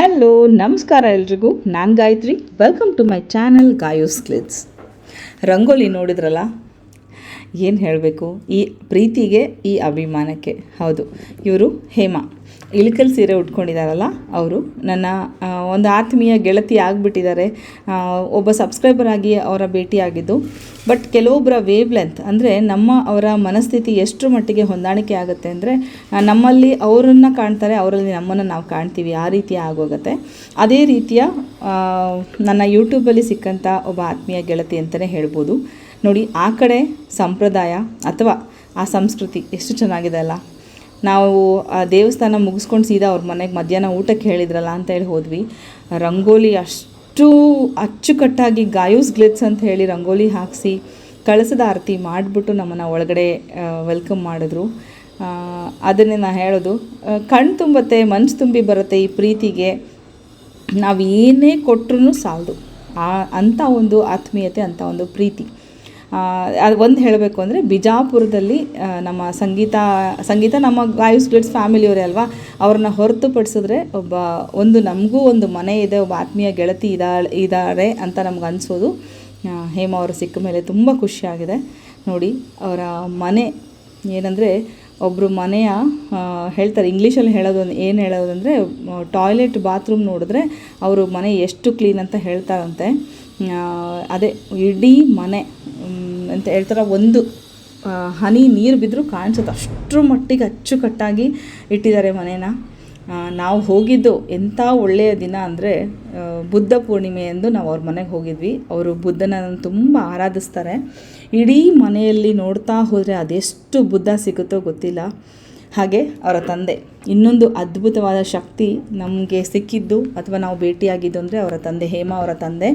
Hello ನಮಸ್ಕಾರ ಎಲ್ರಿಗೂ. ನಾನು Gayatri. Welcome to my channel Gayos ಕ್ಲಿತ್ಸ್ ರಂಗೋಲಿ ನೋಡಿದ್ರಲ್ಲ? ಏನು ಹೇಳಬೇಕು? ಈ ಪ್ರೀತಿಗೆ, ಈ ಅಭಿಮಾನಕ್ಕೆ. ಹೌದು. ಇವರು ಹೇಮಾ. ಇಳಕಲ್ ಸೀರೆ ಉಟ್ಕೊಂಡಿದ್ದಾರಲ್ಲ ಅವರು. ನನ್ನ ಒಂದು ಆತ್ಮೀಯ ಗೆಳತಿ ಆಗಿಬಿಟ್ಟಿದ್ದಾರೆ. ಒಬ್ಬ ಸಬ್ಸ್ಕ್ರೈಬರ್ ಆಗಿ ಅವರ ಭೇಟಿಯಾಗಿದ್ದು ಬಟ್ ಕೆಲವೊಬ್ಬರ ವೇವ್ ಲೆಂತ್ ಅಂದರೆ ನಮ್ಮ ಅವರ ಮನಸ್ಥಿತಿ ಎಷ್ಟರ ಮಟ್ಟಿಗೆ ಹೊಂದಾಣಿಕೆ ಆಗುತ್ತೆ ಅಂದರೆ ನಮ್ಮಲ್ಲಿ ಅವರನ್ನು ಕಾಣ್ತಾರೆ, ಅವರಲ್ಲಿ ನಮ್ಮನ್ನು ನಾವು ಕಾಣ್ತೀವಿ. ಆ ರೀತಿ ಆಗೋಗುತ್ತೆ. ಅದೇ ರೀತಿಯ ನನ್ನ ಯೂಟ್ಯೂಬಲ್ಲಿ ಸಿಕ್ಕಂಥ ಒಬ್ಬ ಆತ್ಮೀಯ ಗೆಳತಿ ಅಂತಲೇ ಹೇಳ್ಬೋದು. ನೋಡಿ, ಆ ಕಡೆ ಸಂಪ್ರದಾಯ ಅಥವಾ ಆ ಸಂಸ್ಕೃತಿ ಎಷ್ಟು ಚೆನ್ನಾಗಿದೆ ಅಲ್ಲ. ನಾವು, ಆ ದೇವಸ್ಥಾನ ಮುಗಿಸ್ಕೊಂಡು ಸೀದಾ ಅವ್ರ ಮನೆಗೆ ಮಧ್ಯಾಹ್ನ ಊಟಕ್ಕೆ ಹೇಳಿದ್ರಲ್ಲ ಅಂತ ಹೇಳಿ ಹೋದ್ವಿ. ರಂಗೋಲಿ ಅಷ್ಟು ಅಚ್ಚುಕಟ್ಟಾಗಿ ಗಾಯೂಸ್ ಗ್ಲಿಟ್ಸ್ ಅಂತ ಹೇಳಿ ರಂಗೋಲಿ ಹಾಕಿಸಿ ಕಳಸದ ಆರತಿ ಮಾಡಿಬಿಟ್ಟು ನಮ್ಮನ್ನು ಒಳಗಡೆ ವೆಲ್ಕಮ್ ಮಾಡಿದ್ರು. ಅದನ್ನೇ ನಾನು ಹೇಳೋದು. ಕಣ್ ತುಂಬತ್ತೆ ಮನ್ಸು ತುಂಬಿ ಬರುತ್ತೆ ಈ ಪ್ರೀತಿಗೆ. ನಾವು ಏನೇ ಕೊಟ್ಟರು ಸಾಲದು. ಆ ಅಂಥ ಒಂದು ಆತ್ಮೀಯತೆ ಅಂಥ ಒಂದು ಪ್ರೀತಿ. ಅದು ಒಂದು ಹೇಳಬೇಕು ಅಂದರೆ ಬಿಜಾಪುರದಲ್ಲಿ ನಮ್ಮ ಸಂಗೀತ ಸಂಗೀತ ನಮ್ಮ ಗಾಯಸ್ ಸ್ಪ್ಲಿಟ್ಸ್ ಫ್ಯಾಮಿಲಿಯವರೇ ಅಲ್ವಾ? ಅವ್ರನ್ನ ಹೊರತುಪಡಿಸಿದ್ರೆ ಒಬ್ಬ, ಒಂದು ನಮಗೂ ಒಂದು ಮನೆ ಇದೆ, ಒಬ್ಬ ಆತ್ಮೀಯ ಗೆಳತಿ ಇದ್ದಾಳೆ ಇದ್ದಾರೆ ಅಂತ ನಮ್ಗೆ ಅನಿಸೋದು. ಹೇಮ ಅವರು ಸಿಕ್ಕ ಮೇಲೆ ತುಂಬ ಖುಷಿಯಾಗಿದೆ ನೋಡಿ, ಅವರ ಮನೆ ಏನಂದರೆ ಒಬ್ಬರು ಮನೆಯ ಹೇಳ್ತಾರೆ, ಇಂಗ್ಲೀಷಲ್ಲಿ ಹೇಳೋದು ಏನು ಹೇಳೋದಂದರೆ ಟಾಯ್ಲೆಟ್ ಬಾತ್ರೂಮ್ ನೋಡಿದ್ರೆ ಅವರು ಮನೆ ಎಷ್ಟು ಕ್ಲೀನ್ ಅಂತ ಹೇಳ್ತಾರಂತೆ. ಅದೇ, ಇಡೀ ಮನೆ ಅಂತ ಹೇಳ್ತಾರೆ. ಒಂದು ಹನಿ ನೀರು ಬಿದ್ದರೂ ಕಾಣಿಸುತ್ತೆ. ಅಷ್ಟರ ಮಟ್ಟಿಗೆ ಅಚ್ಚುಕಟ್ಟಾಗಿ ಇಟ್ಟಿದ್ದಾರೆ ಮನೇನ. ನಾವು ಹೋಗಿದ್ದು ಎಂಥ ಒಳ್ಳೆಯ ದಿನ ಅಂದರೆ ಬುದ್ಧ ಪೂರ್ಣಿಮೆ ಎಂದು ನಾವು ಅವ್ರ ಮನೆಗೆ ಹೋಗಿದ್ವಿ. ಅವರು ಬುದ್ಧನ ತುಂಬ ಆರಾಧಿಸ್ತಾರೆ. ಇಡೀ ಮನೆಯಲ್ಲಿ ನೋಡ್ತಾ ಹೋದರೆ ಅದೆಷ್ಟು ಬುದ್ಧ ಸಿಗುತ್ತೋ ಗೊತ್ತಿಲ್ಲ. ಹಾಗೆ ಅವರ ತಂದೆ. ಇನ್ನೊಂದು ಅದ್ಭುತವಾದ ಶಕ್ತಿ ನಮಗೆ ಸಿಕ್ಕಿದ್ದು, ಅಥವಾ ನಾವು ಭೇಟಿಯಾಗಿದ್ದು ಅಂದರೆ ಅವರ ತಂದೆ ಹೇಮಾ ಅವರ ತಂದೆ.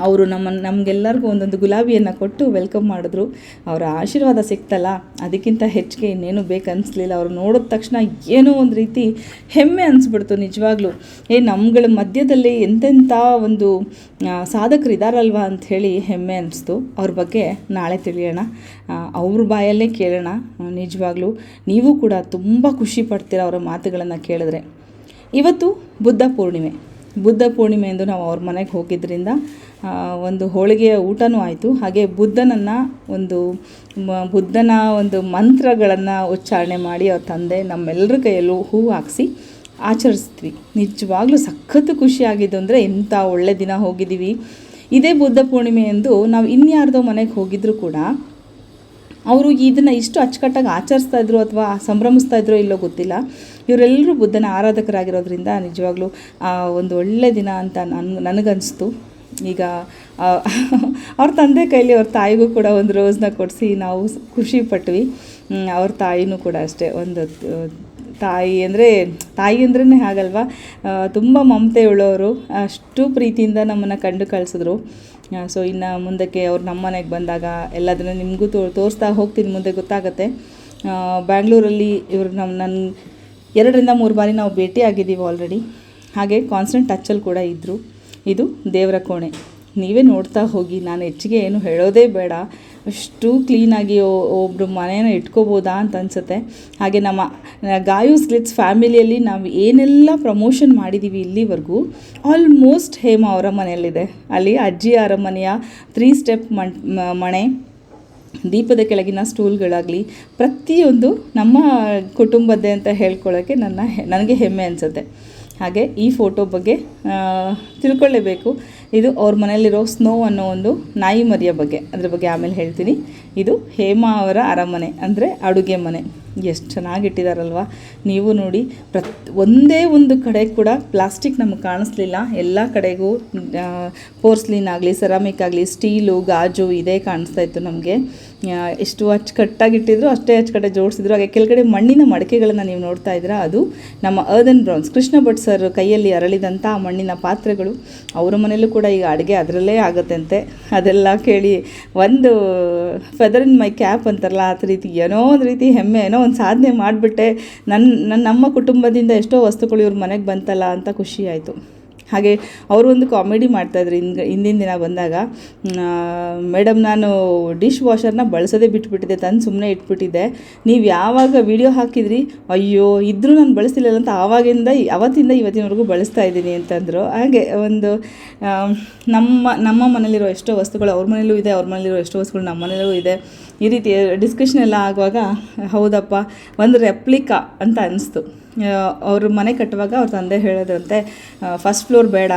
ಅವರು ನಮ್ಮ, ನಮಗೆಲ್ಲರಿಗೂ ಒಂದೊಂದು ಗುಲಾಬಿಯನ್ನು ಕೊಟ್ಟು ವೆಲ್ಕಮ್ ಮಾಡಿದ್ರು. ಅವರ ಆಶೀರ್ವಾದ ಸಿಕ್ತಲ್ಲ, ಅದಕ್ಕಿಂತ ಹೆಚ್ಚಿಗೆ ಇನ್ನೇನು ಬೇಕನ್ನಿಸ್ಲಿಲ್ಲ ಅವರು ನೋಡಿದ ತಕ್ಷಣ ಏನೋ ಒಂದು ರೀತಿ ಹೆಮ್ಮೆ ಅನಿಸ್ಬಿಡ್ತು ನಿಜವಾಗ್ಲೂ. ಏ, ನಮ್ಗಳ ಮಧ್ಯದಲ್ಲಿ ಎಂತೆಂಥ ಒಂದು ಸಾಧಕರು ಇದ್ದಾರಲ್ವಾ ಅಂಥೇಳಿ ಹೆಮ್ಮೆ ಅನಿಸ್ತು. ಅವ್ರ ಬಗ್ಗೆ ನಾಳೆ ತಿಳಿಯೋಣ. ಅವ್ರ ಬಾಯಲ್ಲೇ ಕೇಳೋಣ. ನಿಜವಾಗ್ಲೂ ನೀವು ಕೂಡ ತುಂಬ ಖುಷಿ ಪಡ್ತೀರ ಅವರ ಮಾತುಗಳನ್ನು ಕೇಳಿದ್ರೆ. ಇವತ್ತು ಬುದ್ಧ ಪೂರ್ಣಿಮೆ. ಬುದ್ಧ ಪೂರ್ಣಿಮೆ ಎಂದು ನಾವು ಅವ್ರ ಮನೆಗೆ ಹೋಗಿದ್ದರಿಂದ ಒಂದು ಹೋಳಿಗೆಯ ಊಟನೂ ಆಯಿತು. ಹಾಗೆ ಬುದ್ಧನನ್ನು ಒಂದು ಬುದ್ಧನ ಒಂದು ಮಂತ್ರಗಳನ್ನು ಉಚ್ಚಾರಣೆ ಮಾಡಿ ಅವ್ರ ತಂದೆ ನಮ್ಮೆಲ್ಲರ ಕೈಯಲ್ಲೂ ಹೂ ಹಾಕಿಸಿ ಆಚರಿಸ್ತೀವಿ ನಿಜವಾಗ್ಲೂ ಸಖತ್ತು ಖುಷಿಯಾಗಿದ್ದು ಅಂದರೆ ಎಂಥ ಒಳ್ಳೆ ದಿನ ಹೋಗಿದ್ದೀವಿ. ಇದೇ ಬುದ್ಧ ಪೂರ್ಣಿಮೆ ಎಂದು ನಾವು ಇನ್ಯಾರ್ದೋ ಮನೆಗೆ ಹೋಗಿದ್ರೂ ಕೂಡ ಅವರು ಇದನ್ನು ಇಷ್ಟು ಅಚ್ಚುಕಟ್ಟಾಗಿ ಆಚರಿಸ್ತಾ ಇದ್ರು ಅಥವಾ ಸಂಭ್ರಮಿಸ್ತಾ ಇದ್ರೋ ಇಲ್ಲೋ ಗೊತ್ತಿಲ್ಲ. ಇವರೆಲ್ಲರೂ ಬುದ್ಧನ ಆರಾಧಕರಾಗಿರೋದ್ರಿಂದ ನಿಜವಾಗ್ಲೂ ಒಂದು ಒಳ್ಳೆ ದಿನ ಅಂತ ನನ್ ನನಗನ್ನಿಸ್ತು ಈಗ ಅವ್ರ ತಂದೆ ಕೈಲಿ ಅವ್ರ ತಾಯಿಗೂ ಕೂಡ ಒಂದು ರೋಸ್ನ ಕೊಡಿಸಿ ನಾವು ಖುಷಿ ಪಟ್ವಿ. ಅವ್ರ ತಾಯಿನೂ ಕೂಡ ಅಷ್ಟೇ. ಒಂದು ತಾಯಿ ಅಂದರೆ, ತಾಯಿ ಅಂದ್ರೇ ಹಾಗಲ್ವಾ? ತುಂಬ ಮಮತೆ ಉಳ್ಳೋರು. ಅಷ್ಟು ಪ್ರೀತಿಯಿಂದ ನಮ್ಮನ್ನು ಕಂಡು ಕಳಿಸಿದ್ರು. ಸೊ ಇನ್ನು ಮುಂದಕ್ಕೆ ಅವ್ರು ನಮ್ಮ ಮನೆಗೆ ಬಂದಾಗ ಎಲ್ಲದನ್ನು ನಿಮಗೂ ತೋ, ತೋರಿಸ್ತಾ ಹೋಗ್ತೀನಿ ಮುಂದೆ ಗೊತ್ತಾಗುತ್ತೆ. ಬ್ಯಾಂಗ್ಳೂರಲ್ಲಿ ಇವರು ನಮ್ಮ ನನ್ನ ಎರಡರಿಂದ ಮೂರು ಬಾರಿ ನಾವು ಭೇಟಿ ಆಗಿದ್ದೀವಿ ಆಲ್ರೆಡಿ ಹಾಗೆ ಕಾನ್ಸ್ಟೆಂಟ್ ಟಚ್ಚಲ್ಲಿ ಕೂಡ ಇದ್ದರು ಇದು ದೇವರ ಕೋಣೆ. ನೀವೇ ನೋಡ್ತಾ ಹೋಗಿ, ನಾನು ಹೆಚ್ಚಿಗೆ ಏನು ಹೇಳೋದೇ ಬೇಡ. ಅಷ್ಟು ಕ್ಲೀನಾಗಿ ಒಬ್ಬರು ಮನೇನ ಇಟ್ಕೋಬೋದಾ ಅಂತ ಅನಿಸುತ್ತೆ. ಹಾಗೆ ನಮ್ಮ ಗಾಯೂಸ್ ಗ್ಲಿಟ್ಸ್ ಫ್ಯಾಮಿಲಿಯಲ್ಲಿ ನಾವು ಏನೆಲ್ಲ ಪ್ರಮೋಷನ್ ಮಾಡಿದ್ದೀವಿ ಇಲ್ಲಿವರೆಗೂ, ಆಲ್ಮೋಸ್ಟ್ ಹೇಮ ಅವರ ಮನೆಯಲ್ಲಿದೆ. ಅಲ್ಲಿ ಅಜ್ಜಿ, ಅರಮನೆಯ ತ್ರೀ ಸ್ಟೆಪ್ ಮಣ್, ದೀಪದ ಕೆಳಗಿನ ಸ್ಟೂಲ್ಗಳಾಗಲಿ, ಪ್ರತಿಯೊಂದು ನಮ್ಮ ಕುಟುಂಬದ್ದೇ ಅಂತ ಹೇಳ್ಕೊಳ್ಳೋಕ್ಕೆ ನನ್ನ ನನಗೆ ಹೆಮ್ಮೆ ಅನಿಸುತ್ತೆ. ಹಾಗೆ ಈ ಫೋಟೋ ಬಗ್ಗೆ ತಿಳ್ಕೊಳ್ಳೇಬೇಕು ಇದು ಅವ್ರ ಮನೆಯಲ್ಲಿರೋ ಸ್ನೋ ಅನ್ನೋ ಒಂದು ನಾಯಿ ಮರಿಯ ಬಗ್ಗೆ. ಅದ್ರ ಬಗ್ಗೆ ಆಮೇಲೆ ಹೇಳ್ತೀನಿ. ಇದು ಹೇಮಾ ಅವರ ಅರಮನೆ, ಅಂದರೆ ಅಡುಗೆ ಮನೆ. ಎಷ್ಟು ಚೆನ್ನಾಗಿಟ್ಟಿದಾರಲ್ವ ನೀವು ನೋಡಿ, ಪ್ರತ್, ಒಂದೇ ಒಂದು ಕಡೆ ಕೂಡ ಪ್ಲಾಸ್ಟಿಕ್ ನಮಗೆ ಕಾಣಿಸ್ಲಿಲ್ಲ. ಎಲ್ಲ ಕಡೆಗೂ ಪೋರ್ಸ್ಲಿನ್ ಆಗಲಿ ಸೆರಾಮಿಕ್ ಆಗಲಿ ಸ್ಟೀಲು ಗಾಜು ಇದೇ ಕಾಣಿಸ್ತಾ ಇತ್ತು ನಮಗೆ. ಎಷ್ಟು ಅಚ್ಚುಕಟ್ಟಾಗಿಟ್ಟಿದ್ರು ಅಷ್ಟೇ ಅಚ್ಚುಕಟ್ಟೆ ಜೋಡಿಸಿದ್ರು. ಹಾಗೆ ಕೆಳಗಡೆ ಮಣ್ಣಿನ ಮಡಕೆಗಳನ್ನು ನೀವು ನೋಡ್ತಾ ಇದ್ದೀರಾ, ಅದು ನಮ್ಮ earthen browns Krishna Bhat sir ಕೈಯಲ್ಲಿ ಅರಳಿದಂಥ ಮಣ್ಣಿನ ಪಾತ್ರೆಗಳು, ಅವರ ಮನೆಯಲ್ಲೂ ಕೂಡ ಈಗ ಅಡುಗೆ ಅದರಲ್ಲೇ ಆಗುತ್ತಂತೆ. ಅದೆಲ್ಲ ಕೇಳಿ ಒಂದು ಫೆದರ್ ಇನ್ ಮೈ ಕ್ಯಾಪ್ ಅಂತಾರಲ್ಲ, ಆ ರೀತಿ ಏನೋ ಒಂದು ರೀತಿ ಹೆಮ್ಮೆ, ಏನೋ ಒಂದು ಸಾಧನೆ ಮಾಡಿಬಿಟ್ಟೆ. ನನ್ನ ನನ್ನ ನಮ್ಮ ಕುಟುಂಬದಿಂದ ಎಷ್ಟೋ ವಸ್ತುಗಳು ಇವ್ರ ಮನೆಗೆ ಬಂತಲ್ಲ ಅಂತ ಖುಷಿಯಾಯಿತು ಹಾಗೆ ಅವರು ಒಂದು ಕಾಮಿಡಿ ಮಾಡ್ತಾಯಿದ್ರು ಹಿಂಗೆ, ಹಿಂದಿನ ದಿನ ಬಂದಾಗ. ಮೇಡಮ್ ನಾನು ಡಿಶ್ ವಾಷರ್ನ ಬಳಸೋದೇ ಬಿಟ್ಬಿಟ್ಟಿದ್ದೆ, ತಂದು ಸುಮ್ಮನೆ ಇಟ್ಬಿಟ್ಟಿದ್ದೆ. ನೀವು ಯಾವಾಗ ವಿಡಿಯೋ ಹಾಕಿದ್ರಿ? ಅಯ್ಯೋ, ಇದ್ರೂ ನಾನು ಬಳಸ್ತಿಲ್ಲ ಅಂತ ಆವಾಗಿಂದ, ಅವತ್ತಿಂದ ಇವತ್ತಿನವರೆಗೂ ಬಳಸ್ತಾ ಇದ್ದೀನಿ ಅಂತಂದರು. ಹಾಗೆ ಒಂದು ನಮ್ಮ ನಮ್ಮ ಮನೇಲಿರೋ ಎಷ್ಟೋ ವಸ್ತುಗಳು ಅವ್ರ ಮನೇಲೂ ಇದೆ, ಅವ್ರ ಮನೇಲಿರೋ ಎಷ್ಟೋ ವಸ್ತುಗಳು ನಮ್ಮ ಮನೇಲೂ ಇದೆ. ಈ ರೀತಿ ಡಿಸ್ಕಷನ್ ಎಲ್ಲ ಆಗುವಾಗ, ಹೌದಪ್ಪ, ಒಂದು ರೆಪ್ಲಿಕಾ ಅಂತ ಅನಿಸ್ತು. ಅವ್ರ ಮನೆ ಕಟ್ಟುವಾಗ ಅವ್ರ ತಂದೆ ಹೇಳಿದ್ರಂತೆ ಫಸ್ಟ್ ಫ್ಲೋರ್ ಬೇಡ.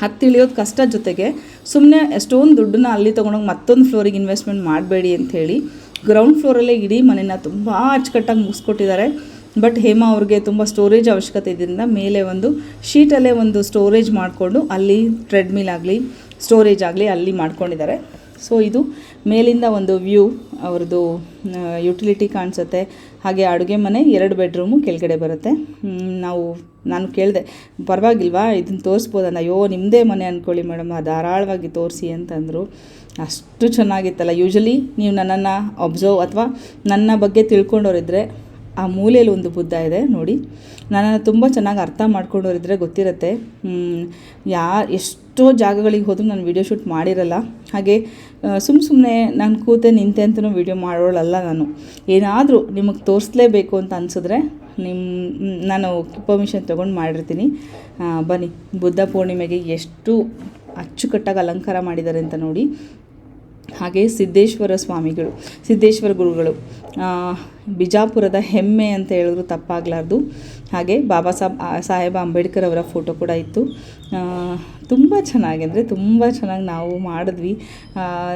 ಹತ್ತು ಇಳಿಯೋದು ಕಷ್ಟ ಜೊತೆಗೆ ಸುಮ್ಮನೆ ಎಷ್ಟೊಂದು ದುಡ್ಡನ್ನ ಅಲ್ಲಿ ತೊಗೊಂಡೋಗಿ ಮತ್ತೊಂದು ಫ್ಲೋರಿಗೆ ಇನ್ವೆಸ್ಟ್ಮೆಂಟ್ ಮಾಡಬೇಡಿ ಅಂಥೇಳಿ ಗ್ರೌಂಡ್ ಫ್ಲೋರಲ್ಲೇ ಇಡೀ ಮನೆನ ತುಂಬ ಅಚ್ಚುಕಟ್ಟಾಗಿ ಮುಗಿಸ್ಕೊಟ್ಟಿದ್ದಾರೆ. ಬಟ್ ಹೇಮಾ ಅವ್ರಿಗೆ ತುಂಬ ಸ್ಟೋರೇಜ್ ಅವಶ್ಯಕತೆ ಇದರಿಂದ ಮೇಲೆ ಒಂದು ಶೀಟಲ್ಲೇ ಒಂದು ಸ್ಟೋರೇಜ್ ಮಾಡಿಕೊಂಡು ಅಲ್ಲಿ ಟ್ರೆಡ್ಮಿಲ್ ಆಗಲಿ ಸ್ಟೋರೇಜ್ ಆಗಲಿ ಅಲ್ಲಿ ಮಾಡ್ಕೊಂಡಿದ್ದಾರೆ. ಸೊ ಇದು ಮೇಲಿಂದ ಒಂದು ವ್ಯೂ, ಅವ್ರದ್ದು ಯುಟಿಲಿಟಿ ಕಾಣಿಸುತ್ತೆ. ಹಾಗೆ ಅಡುಗೆ ಮನೆ ಎರಡು ಬೆಡ್ರೂಮು ಕೆಳಗಡೆ ಬರುತ್ತೆ. ನಾವು, ನಾನು ಕೇಳಿದೆ, ಪರವಾಗಿಲ್ವಾ ಇದನ್ನು ತೋರಿಸ್ಬೋದನ್ನ ಅಯ್ಯೋ ನಿಮ್ಮದೇ ಮನೆ ಅಂದ್ಕೊಳ್ಳಿ ಮೇಡಮ್ ಧಾರಾಳವಾಗಿ ತೋರಿಸಿ ಅಂತಂದರು. ಅಷ್ಟು ಚೆನ್ನಾಗಿತ್ತಲ್ಲ. ಯೂಶಲಿ ನೀವು ನನ್ನನ್ನು ಅಬ್ಸರ್ವ್ ಅಥವಾ ನನ್ನ ಬಗ್ಗೆ ತಿಳ್ಕೊಂಡವರಿದ್ದರೆ ಆ ಮೂಲೆಯಲ್ಲಿ ಒಂದು ಬುದ್ಧ ಇದೆ, ನೋಡಿ. ನನ್ನನ್ನು ತುಂಬ ಚೆನ್ನಾಗಿ ಅರ್ಥ ಮಾಡ್ಕೊಂಡವರಿದ್ದರೆ ಗೊತ್ತಿರುತ್ತೆ. ಯಾ, ಎಷ್ಟೋ ಜಾಗಗಳಿಗೆ ಹೋದರೂ ನಾನು ವೀಡಿಯೋ ಶೂಟ್ ಮಾಡಿರಲ್ಲ. ಹಾಗೆ ಸುಮ್ಮ ಸುಮ್ಮನೆ ನಾನು ಕೂತೆ ನಿಂತೆ ಅಂತಲೂ ವೀಡಿಯೋ ಮಾಡೋಳಲ್ಲ ನಾನು. ಏನಾದರೂ ನಿಮಗೆ ತೋರಿಸ್ಲೇಬೇಕು ಅಂತ ಅನಿಸಿದ್ರೆ ನಿಮ್ಮ ನಾನು ಪರ್ಮಿಷನ್ ತೊಗೊಂಡು ಮಾಡಿರ್ತೀನಿ. ಬನ್ನಿ, ಬುದ್ಧ ಪೂರ್ಣಿಮೆಗೆ ಎಷ್ಟು ಅಚ್ಚುಕಟ್ಟಾಗಿ ಅಲಂಕಾರ ಮಾಡಿದ್ದಾರೆ ಅಂತ ನೋಡಿ. ಹಾಗೆ ಸಿದ್ದೇಶ್ವರ ಸ್ವಾಮಿಗಳು, ಸಿದ್ದೇಶ್ವರ ಗುರುಗಳು ಬಿಜಾಪುರದ ಹೆಮ್ಮೆ ಅಂತ ಹೇಳಿದ್ರು ತಪ್ಪಾಗಲಾರ್ದು. ಹಾಗೆ ಬಾಬಾ ಸಾಹೇಬ ಅಂಬೇಡ್ಕರ್ ಅವರ ಫೋಟೋ ಕೂಡ ಇತ್ತು. ತುಂಬ ಚೆನ್ನಾಗಿ, ಅಂದರೆ ತುಂಬ ಚೆನ್ನಾಗಿ ನಾವು ಮಾಡಿದ್ವಿ.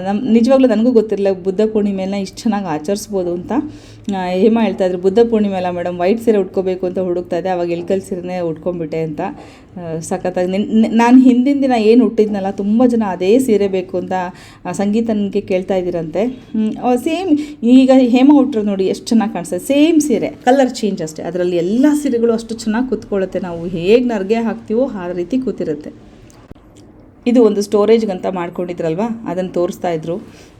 ನಮ್ಮ ನಿಜವಾಗ್ಲೂ ನನಗೂ ಗೊತ್ತಿರಲಿಲ್ಲ ಬುದ್ಧ ಪೂರ್ಣಿಮೆನ ಇಷ್ಟು ಚೆನ್ನಾಗಿ ಆಚರಿಸ್ಬೋದು ಅಂತ. ಹೇಮ ಹೇಳ್ತಾ ಇದ್ರು, ಬುದ್ಧ ಪೂರ್ಣಿಮೆ ಅಲ್ಲ ಮೇಡಮ್ ವೈಟ್ ಸೀರೆ ಉಟ್ಕೋಬೇಕು ಅಂತ ಹುಡುಕ್ತಾ ಇದ್ದೆ, ಅವಾಗ ಎಲ್ಕಲ್ ಸೀರೆನೇ ಉಟ್ಕೊಂಡ್ಬಿಟ್ಟೆ ಅಂತ. ಸಖತ್ತಾಗಿ ನಿನ್ ಹಿಂದಿನ ದಿನ ಏನು ಹುಟ್ಟಿದ್ನಲ್ಲ ತುಂಬ ಜನ ಅದೇ ಸೀರೆ ಬೇಕು ಅಂತ ಸಂಗೀತನಿಗೆ ಕೇಳ್ತಾ ಇದ್ದೀರಂತೆ. ಸೇಮ್, ಈಗ ಹೇಮ ಹುಟ್ಟರು ನೋಡಿ ಎಷ್ಟು ಚೆನ್ನಾಗಿ ಕಾಣಿಸ್ತದೆ ಸೇಮ್ ಸೀರೆ, ಕಲರ್ ಚೇಂಜ್ ಅಷ್ಟೇ. ಅದರಲ್ಲಿ ಎಲ್ಲ ಸೀರೆಗಳು ಅಷ್ಟು ಚೆನ್ನಾಗಿ ಕೂತ್ಕೊಳ್ಳುತ್ತೆ. ನಾವು ಹೇಗೆ ನರ್ಗೆ ಹಾಕ್ತೀವೋ ಆ ರೀತಿ ಕೂತಿರುತ್ತೆ. ಇದು ಒಂದು ಸ್ಟೋರೇಜ್ಗೆ ಸ್ಟೋರೇಜ್ಗಂತ ಮಾಡ್ಕೊಂಡಿದ್ರಲ್ವಾ? ಅದನ್ನು ತೋರಿಸ್ತಾ ಇದ್ರು.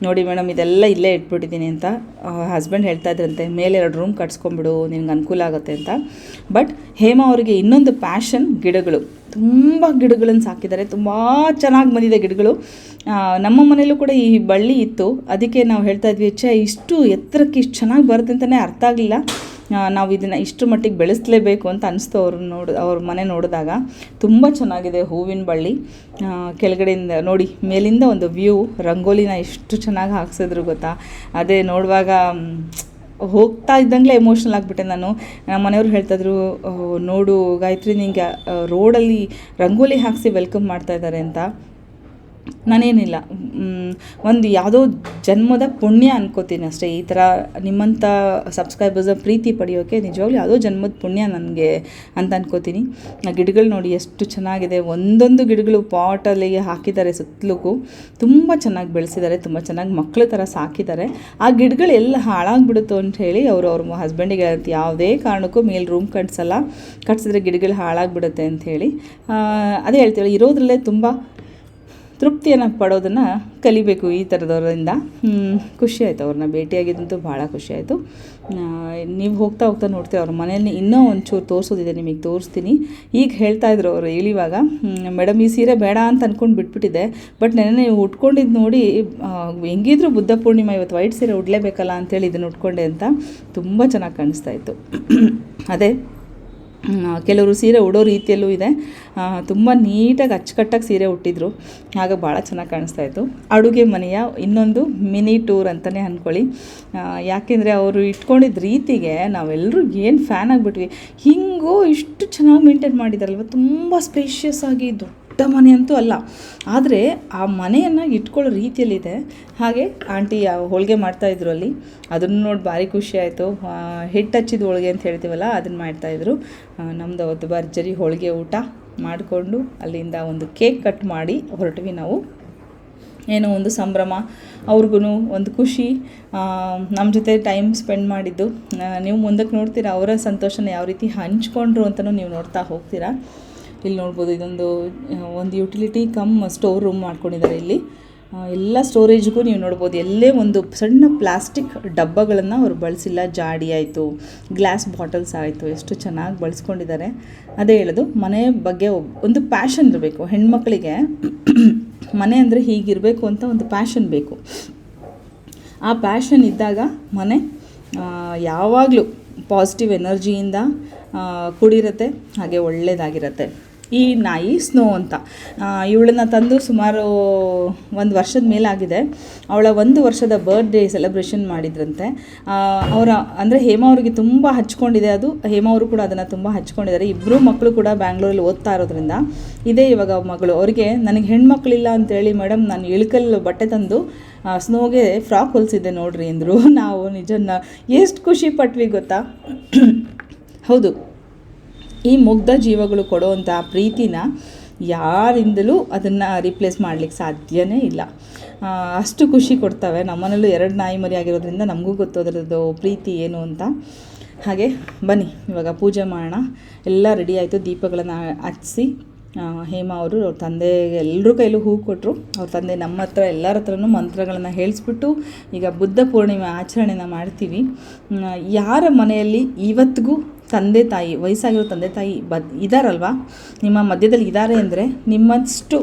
ನೋಡಿ ಮೇಡಮ್ ಇದೆಲ್ಲ ಇಲ್ಲೇ ಇಟ್ಬಿಟ್ಟಿದ್ದೀನಿ ಅಂತ ಹಸ್ಬೆಂಡ್ ಹೇಳ್ತಾ ಇದ್ರಂತೆ, ಮೇಲೆ ಎರಡು ರೂಮ್ ಕಟ್ಸ್ಕೊಂಬಿಡು ನಿನಗೆ ಅನುಕೂಲ ಆಗುತ್ತೆ ಅಂತ. ಬಟ್ ಹೇಮಾ ಅವರಿಗೆ ಇನ್ನೊಂದು ಪ್ಯಾಷನ್ ಗಿಡಗಳು. ತುಂಬ ಗಿಡಗಳನ್ನು ಸಾಕಿದ್ದಾರೆ, ತುಂಬ ಚೆನ್ನಾಗಿ ಬಂದಿದೆ ಗಿಡಗಳು. ನಮ್ಮ ಮನೇಲೂ ಕೂಡ ಈ ಬಳ್ಳಿ ಇತ್ತು. ಅದಕ್ಕೆ ನಾವು ಹೇಳ್ತಾ ಇದ್ವಿ, ಛೇ, ಇಷ್ಟು ಎತ್ತರಕ್ಕೆ ಇಷ್ಟು ಚೆನ್ನಾಗಿ ಬರುತ್ತೆ ಅಂತಲೇ ಅರ್ಥ ಆಗಲಿಲ್ಲ. ನಾವು ಇದನ್ನು ಇಷ್ಟು ಮಟ್ಟಿಗೆ ಬೆಳೆಸಲೇಬೇಕು ಅಂತ ಅನಿಸ್ತು ಅವ್ರು ನೋಡ, ಅವ್ರ ಮನೆ ನೋಡಿದಾಗ. ತುಂಬ ಚೆನ್ನಾಗಿದೆ ಹೂವಿನ ಬಳ್ಳಿ. ಕೆಳಗಡೆಯಿಂದ ನೋಡಿ, ಮೇಲಿಂದ ಒಂದು ವ್ಯೂ, ರಂಗೋಲಿನ ಎಷ್ಟು ಚೆನ್ನಾಗಿ ಹಾಕ್ಸಿದ್ರು ಗೊತ್ತಾ? ಅದೇ ನೋಡುವಾಗ ಹೋಗ್ತಾ ಇದ್ದಂಗೆ ಎಮೋಷ್ನಲ್ ಆಗಿಬಿಟ್ಟೆ ನಾನು. ನಮ್ಮ ಮನೆಯವ್ರು ಹೇಳ್ತಾಯಿದ್ರು ನೋಡು, ಗಾಯತ್ರಿ ನಿಂಗೆ ರೋಡಲ್ಲಿ ರಂಗೋಲಿ ಹಾಕಿಸಿ ವೆಲ್ಕಮ್ ಮಾಡ್ತಾ ಇದ್ದಾರೆ ಅಂತ. ನಾನೇನಿಲ್ಲ. ಒಂದು ಯಾವುದೋ ಜನ್ಮದ ಪುಣ್ಯ ಅನ್ಕೋತೀನಿ ಅಷ್ಟೇ. ಈ ಥರ ನಿಮ್ಮಂಥ ಸಬ್ಸ್ಕ್ರೈಬರ್ಸ್ ಪ್ರೀತಿ ಪಡೆಯೋಕ್ಕೆ ನಿಜವಾಗ್ಲೂ ಯಾವುದೋ ಜನ್ಮದ ಪುಣ್ಯ ನನಗೆ ಅಂತ ಅನ್ಕೋತೀನಿ. ಆ ಗಿಡಗಳು ನೋಡಿ ಎಷ್ಟು ಚೆನ್ನಾಗಿದೆ. ಒಂದೊಂದು ಗಿಡಗಳು ಪಾಟಲ್ಲಿ ಹಾಕಿದ್ದಾರೆ ಸುತ್ತಲೂ ತುಂಬ ಚೆನ್ನಾಗಿ ಬೆಳೆಸಿದ್ದಾರೆ. ತುಂಬ ಚೆನ್ನಾಗಿ ಮಕ್ಕಳ ಥರ ಸಾಕಿದ್ದಾರೆ. ಆ ಗಿಡಗಳು ಎಲ್ಲ ಹಾಳಾಗ್ಬಿಡುತ್ತೋ ಅಂತ ಹೇಳಿ ಅವರು ಅವ್ರ ಹಸ್ಬೆಂಡಿಗೆ ಯಾವುದೇ ಕಾರಣಕ್ಕೂ ಮೇಲೆ ರೂಮ್ ಕಟ್ಸಲ್ಲ. ಕಟ್ಸಿದ್ರೆ ಗಿಡಗಳು ಹಾಳಾಗ್ಬಿಡುತ್ತೆ ಅಂತ ಹೇಳಿ. ಅದೇ ಹೇಳ್ತೀವಿ ಇರೋದ್ರಲ್ಲೇ ತುಂಬ ತೃಪ್ತಿಯನ್ನು ಪಡೋದನ್ನು ಕಲಿಬೇಕು ಈ ಥರದವರಿಂದ. ಖುಷಿ ಆಯಿತು ಅವ್ರನ್ನ ಭೇಟಿಯಾಗಿದ್ದಂತೂ ಭಾಳ ಖುಷಿ ಆಯಿತು. ನೀವು ಹೋಗ್ತಾ ಹೋಗ್ತಾ ನೋಡ್ತೀವಿ, ಅವ್ರ ಮನೆಯಲ್ಲಿ ಇನ್ನೂ ಒಂಚೂರು ತೋರಿಸೋದಿದೆ ನಿಮಗೆ, ತೋರಿಸ್ತೀನಿ. ಈಗ ಹೇಳ್ತಾ ಇದ್ರು ಅವರು ಇಳಿವಾಗ ಮೇಡಮ್, ಈ ಸೀರೆ ಬೇಡ ಅಂತ ಅಂದ್ಕೊಂಡು ಬಿಟ್ಬಿಟ್ಟಿದೆ, ಬಟ್ ನೆನ್ನೆ ನೀವು ಉಟ್ಕೊಂಡಿದ್ದು ನೋಡಿ ಹೆಂಗಿದ್ರು ಬುದ್ಧ ಪೂರ್ಣಿಮೆ ಇವತ್ತು ವೈಟ್ ಸೀರೆ ಉಡಲೇಬೇಕಲ್ಲ ಅಂತೇಳಿ ಇದನ್ನು ಉಟ್ಕೊಂಡೆ ಅಂತ ತುಂಬ ಚೆನ್ನಾಗಿ ಕಾಣಿಸ್ತಾ ಇತ್ತು. ಅದೇ ಕೆಲವರು ಸೀರೆ ಉಡೋ ರೀತಿಯಲ್ಲೂ ಇದೆ. ತುಂಬ ನೀಟಾಗಿ ಅಚ್ಚುಕಟ್ಟಾಗಿ ಸೀರೆ ಉಟ್ಟಿದ್ರು. ಆಗ ಭಾಳ ಚೆನ್ನಾಗಿ ಕಾಣಿಸ್ತಾ ಇತ್ತು. ಅಡುಗೆ ಮನೆಯ ಇನ್ನೊಂದು ಮಿನಿ ಟೂರ್ ಅಂತಲೇ ಅಂದ್ಕೊಳ್ಳಿ ಯಾಕೆಂದರೆ ಅವರು ಇಟ್ಕೊಂಡಿದ್ದ ರೀತಿಗೆ ನಾವೆಲ್ಲರೂ ಏನು ಫ್ಯಾನ್ ಆಗಿಬಿಟ್ವಿ. ಹಿಂಗೂ ಇಷ್ಟು ಚೆನ್ನಾಗಿ ಮೇಂಟೈನ್ ಮಾಡಿದಾರಲ್ವ. ತುಂಬ ಸ್ಪೇಷಿಯಸ್ ಆಗಿ ದೊಡ್ಡ ಮನೆ ಅಂತೂ ಅಲ್ಲ. ಆದರೆ ಆ ಮನೆಯನ್ನು ಇಟ್ಕೊಳ್ಳೋ ರೀತಿಯಲ್ಲಿದೆ. ಹಾಗೆ ಆಂಟಿ ಹೋಳಿಗೆ ಮಾಡ್ತಾಯಿದ್ರು ಅಲ್ಲಿ. ಅದನ್ನು ನೋಡಿ ಭಾರಿ ಖುಷಿ ಆಯಿತು. ಹಿಟ್ಟು ಹಚ್ಚಿದ ಹೋಳಿಗೆ ಅಂತ ಹೇಳ್ತೀವಲ್ಲ, ಅದನ್ನು ಮಾಡ್ತಾಯಿದ್ರು ನಮ್ಮದು ಅವತ್ತು ಭರ್ಜರಿ ಹೋಳಿಗೆ ಊಟ ಮಾಡಿಕೊಂಡು ಅಲ್ಲಿಂದ ಒಂದು ಕೇಕ್ ಕಟ್ ಮಾಡಿ ಹೊರಟ್ವಿ ನಾವು. ಏನೋ ಒಂದು ಸಂಭ್ರಮ ಅವ್ರಿಗೂ ಒಂದು ಖುಷಿ. ನಮ್ಮ ಜೊತೆ ಟೈಮ್ ಸ್ಪೆಂಡ್ ಮಾಡಿದ್ದು. ನೀವು ಮುಂದಕ್ಕೆ ನೋಡ್ತೀರಾ, ಅವರ ಸಂತೋಷನ ಯಾವ ರೀತಿ ಹಂಚ್ಕೊಂಡ್ರು ಅಂತಲೂ ನೀವು ನೋಡ್ತಾ ಹೋಗ್ತೀರಾ. ಇಲ್ಲಿ ನೋಡ್ಬೋದು ಇದೊಂದು ಒಂದು ಯುಟಿಲಿಟಿ ಕಮ್ ಸ್ಟೋರ್ ರೂಮ್ ಮಾಡ್ಕೊಂಡಿದ್ದಾರೆ ಇಲ್ಲಿ. ಎಲ್ಲ ಸ್ಟೋರೇಜ್ಗೂ ನೀವು ನೋಡ್ಬೋದು, ಎಲ್ಲೇ ಒಂದು ಸಣ್ಣ ಪ್ಲಾಸ್ಟಿಕ್ ಡಬ್ಬಗಳನ್ನು ಅವರು ಬಳಸಿಲ್ಲ, ಜಾಡಿ ಆಯಿತು ಗ್ಲಾಸ್ ಬಾಟಲ್ಸ್ ಆಯಿತು, ಎಷ್ಟು ಚೆನ್ನಾಗಿ ಬಳಸ್ಕೊಂಡಿದ್ದಾರೆ. ಅದೇ ಹೇಳೋದು, ಮನೆ ಬಗ್ಗೆ ಒಂದು ಪ್ಯಾಷನ್ ಇರಬೇಕು. ಹೆಣ್ಮಕ್ಳಿಗೆ ಮನೆ ಅಂದರೆ ಹೀಗಿರಬೇಕು ಅಂತ ಒಂದು ಪ್ಯಾಷನ್ ಬೇಕು. ಆ ಪ್ಯಾಷನ್ ಇದ್ದಾಗ ಮನೆ ಯಾವಾಗಲೂ ಪಾಸಿಟಿವ್ ಎನರ್ಜಿಯಿಂದ ಕೂಡಿರುತ್ತೆ, ಹಾಗೆ ಒಳ್ಳೆಯದಾಗಿರುತ್ತೆ ಈ ನಾಯಿ ಸ್ನೋ ಅಂತ. ಇವಳನ್ನ ತಂದು ಸುಮಾರು ಒಂದು ವರ್ಷದ ಮೇಲಾಗಿದೆ. ಅವಳ ಒಂದು ವರ್ಷದ ಬರ್ತ್ಡೇ ಸೆಲೆಬ್ರೇಷನ್ ಮಾಡಿದ್ರಂತೆ. ಅವರ, ಅಂದರೆ ಹೇಮಾ ಅವ್ರಿಗೆ ತುಂಬ ಹಚ್ಕೊಂಡಿದೆ ಅದು. ಹೇಮಾ ಅವರು ಕೂಡ ಅದನ್ನು ತುಂಬ ಹಚ್ಕೊಂಡಿದ್ದಾರೆ. ಇಬ್ಬರು ಮಕ್ಕಳು ಕೂಡ ಬ್ಯಾಂಗ್ಳೂರಲ್ಲಿ ಓದ್ತಾ ಇರೋದ್ರಿಂದ ಇದೇ ಇವಾಗ ಮಗಳು. ಅವರಿಗೆ ನನಗೆ ಹೆಣ್ಮಕ್ಳಿಲ್ಲ ಅಂತೇಳಿ ಮೇಡಮ್ ನಾನು ಇಳ್ಕಲ್ ಬಟ್ಟೆ ತಂದು ಸ್ನೋಗೆ ಫ್ರಾಕ್ ಹೊಲಿಸಿದ್ದೆ ನೋಡ್ರಿ ಅಂದರು. ನಾವು ನಿಜನ್ನ ಎಷ್ಟು ಖುಷಿ ಪಟ್ವಿ ಗೊತ್ತಾ? ಹೌದು. ಈ ಮುಗ್ಧ ಜೀವಗಳು ಕೊಡುವಂಥ ಪ್ರೀತಿನ ಯಾರಿಂದಲೂ ಅದನ್ನು ರಿಪ್ಲೇಸ್ ಮಾಡಲಿಕ್ಕೆ ಸಾಧ್ಯವೇ ಇಲ್ಲ. ಅಷ್ಟು ಖುಷಿ ಕೊಡ್ತವೆ. ನಮ್ಮನೇಲೂ ಎರಡು ನಾಯಿ ಮರಿ ಆಗಿರೋದ್ರಿಂದ ನಮಗೂ ಗೊತ್ತು ಅದರದ್ದು ಪ್ರೀತಿ ಏನು ಅಂತ. ಹಾಗೆ ಬನ್ನಿ, ಇವಾಗ ಪೂಜೆ ಮಾಡೋಣ. ಎಲ್ಲ ರೆಡಿ ಆಯಿತು. ದೀಪಗಳನ್ನು ಹಚ್ಚಿಸಿ ಹೇಮಾ ಅವರು ಅವ್ರ ತಂದೆ ಎಲ್ಲರ ಕೈಲೂ ಹೂ ಕೊಟ್ಟರು ಅವ್ರ ತಂದೆ ನಮ್ಮ ಹತ್ರ, ಎಲ್ಲರ ಹತ್ರನೂ ಮಂತ್ರಗಳನ್ನು ಹೇಳಿಸ್ಬಿಟ್ಟು ಈಗ ಬುದ್ಧ ಪೂರ್ಣಿಮೆ ಆಚರಣೆನ ಮಾಡ್ತೀವಿ. ಯಾರ ಮನೆಯಲ್ಲಿ ಇವತ್ತಿಗೂ ತಂದೆ ತಾಯಿ, ವಯಸ್ಸಾಗಿರೋ ತಂದೆ ತಾಯಿ ಬದ್ ಇದ್ದಾರಲ್ವಾ ನಿಮ್ಮ ಮಧ್ಯದಲ್ಲಿ ಇದ್ದಾರೆ ಅಂದರೆ ನಿಮ್ಮಷ್ಟು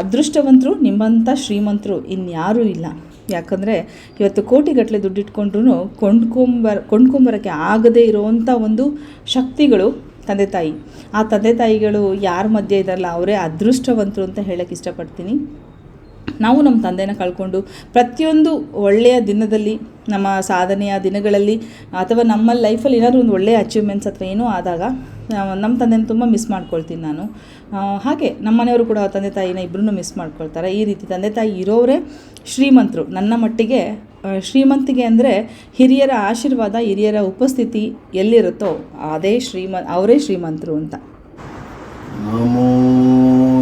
ಅದೃಷ್ಟವಂತರು, ನಿಮ್ಮಂಥ ಶ್ರೀಮಂತರು ಇನ್ಯಾರೂ ಇಲ್ಲ. ಯಾಕಂದರೆ ಇವತ್ತು ಕೋಟಿಗಟ್ಟಲೆ ದುಡ್ಡಿಟ್ಕೊಂಡ್ರು ಕೊಂಡ್ಕೊಂಬರ್, ಕೊಂಡ್ಕೊಂಬರೋಕ್ಕೆ ಆಗದೇ ಇರೋವಂಥ ಒಂದು ಶಕ್ತಿಗಳು ತಂದೆ ತಾಯಿ. ಆ ತಂದೆ ತಾಯಿಗಳು ಯಾರ ಮಧ್ಯೆ ಇದ್ದಾರಲ್ಲ ಅವರೇ ಅದೃಷ್ಟವಂತರು ಅಂತ ಹೇಳೋಕ್ಕೆ ಇಷ್ಟಪಡ್ತೀನಿ. ನಾವು ನಮ್ಮ ತಂದೆನ ಕಳ್ಕೊಂಡು ಪ್ರತಿಯೊಂದು ಒಳ್ಳೆಯ ದಿನದಲ್ಲಿ, ನಮ್ಮ ಸಾಧನೆಯ ದಿನಗಳಲ್ಲಿ ಅಥವಾ ನಮ್ಮ ಲೈಫಲ್ಲಿ ಏನಾದರೂ ಒಂದು ಒಳ್ಳೆಯ ಅಚೀವ್ಮೆಂಟ್ಸ್ ಅಥವಾ ಏನೂ ಆದಾಗ ನಮ್ಮ ತಂದೆನ ತುಂಬ ಮಿಸ್ ಮಾಡ್ಕೊಳ್ತೀನಿ ನಾನು. ಹಾಗೆ ನಮ್ಮ ಮನೆಯವರು ಕೂಡ ತಂದೆ ತಾಯಿನ ಇಬ್ಬರೂ ಮಿಸ್ ಮಾಡ್ಕೊಳ್ತಾರೆ. ಈ ರೀತಿ ತಂದೆ ತಾಯಿ ಇರೋರೇ ಶ್ರೀಮಂತರು. ನನ್ನ ಮಟ್ಟಿಗೆ ಶ್ರೀಮಂತಿಗೆ ಅಂದರೆ ಹಿರಿಯರ ಆಶೀರ್ವಾದ, ಹಿರಿಯರ ಉಪಸ್ಥಿತಿ ಎಲ್ಲಿರುತ್ತೋ, ಅದೇ ಶ್ರೀಮ, ಅವರೇ ಶ್ರೀಮಂತರು ಅಂತ.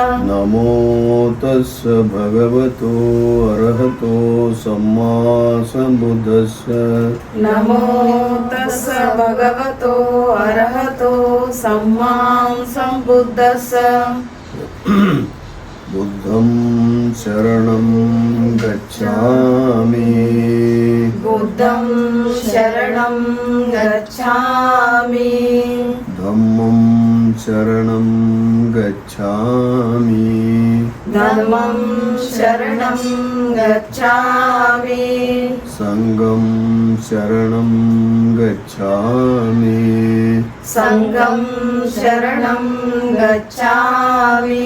नमो तस्य भगवतो अरहतो सम्मा समबुद्ध नमो तस्य भगवतो अरहतो सम्मा समबुद्ध बुद्धं शरणं गच्छामि। बुद्धं शरणं गच्छामि। धम्मं शरणं गच्छामि धर्मं शरणं गच्छामि सङ्गं शरणं गच्छामि सङ्गं शरणं गच्छामि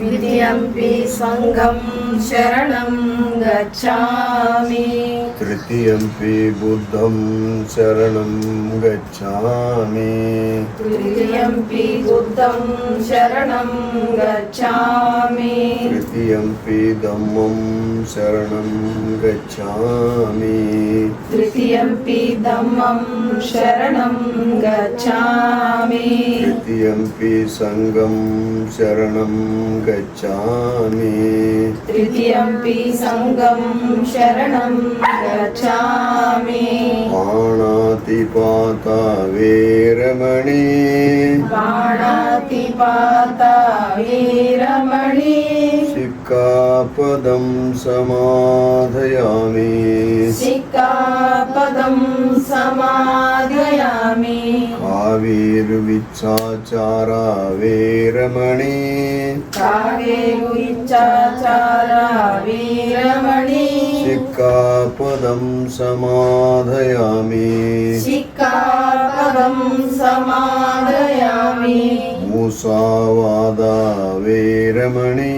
द्वितीयम्पि सङ्घं शरणं गच्छामि तृतीयम्पि बुद्धं शरणं गच्छामि तृतीयम्पि बुद्धं शरणं गच्छामि तृतीयम्पि धम्मं शरणं गच्छामि तृतीयम्पि धम्मं शरणं गच्छामि तृतीयम्पि सङ्घं शरणं गच्छामि तृतीयम्पि सङ्घं शरणं गच्छामि पाणातिपाता वेरमणि पाणातिपाता वीरमणि सिक्कापदं समाधयामि सिक्कापदं समादयामि कावीर्विच्छाचारा वेरमणि సాగేగు ఇచ్చాచార వీరమణి సిక్కాపదం సమాధయామి సిక్కాపదం సమాధయామి మూసావాదా వీరమణి